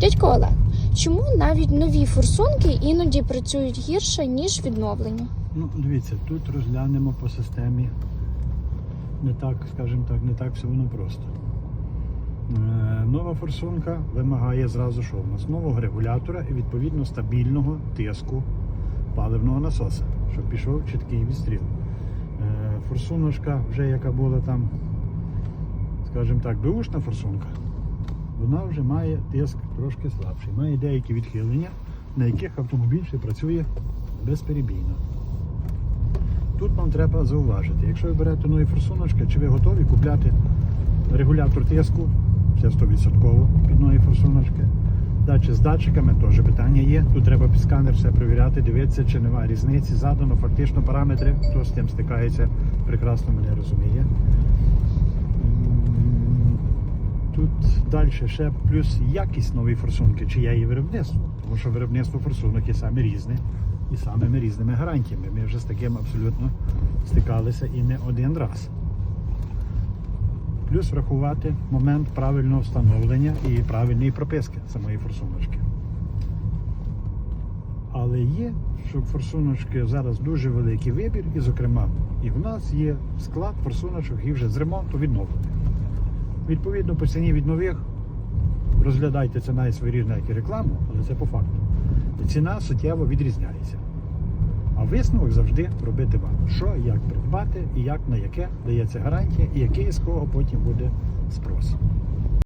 Дядько Олег, чому навіть нові форсунки іноді працюють гірше, ніж відновлені? Ну, дивіться, тут розглянемо по системі. Не так, скажімо так, не так все воно просто. Е, Нова форсунка вимагає зразу що в нас нового регулятора і відповідно стабільного тиску паливного насоса, щоб пішов чіткий відстріл. Е, Форсуночка, вже яка була там, скажімо так, беушна форсунка, вона вже має тиск трошки слабший, має деякі відхилення, на яких автомобіль ще працює безперебійно. Тут вам треба зауважити, якщо ви берете нові форсуночки, чи ви готові купляти регулятор тиску, це 100% під нові форсуночки. Датчик з датчиками теж питання є. Тут треба під сканер все перевіряти, дивитися, чи немає різниці. Задано фактично параметри, хто з тим стикається, прекрасно мене розуміє. М, Тут далі ще плюс якість нової форсунки, чи є її виробництво. Тому що виробництво форсунок є саме різне і самими різними гарантіями. Ми вже з таким абсолютно стикалися і не один раз. Плюс врахувати момент правильного встановлення і правильної прописки самої форсуночки. Але є, що форсуночки зараз дуже великий вибір, і, зокрема, і в нас є склад форсуночок і вже з ремонту відновлених. Відповідно, по ціні від нових розглядайте це навіть своєрідно як і рекламу, але це по факту. Ціна суттєво відрізняється. А висновок завжди робити вам, що як придбати і як на яке дається гарантія, і який з кого потім буде спрос.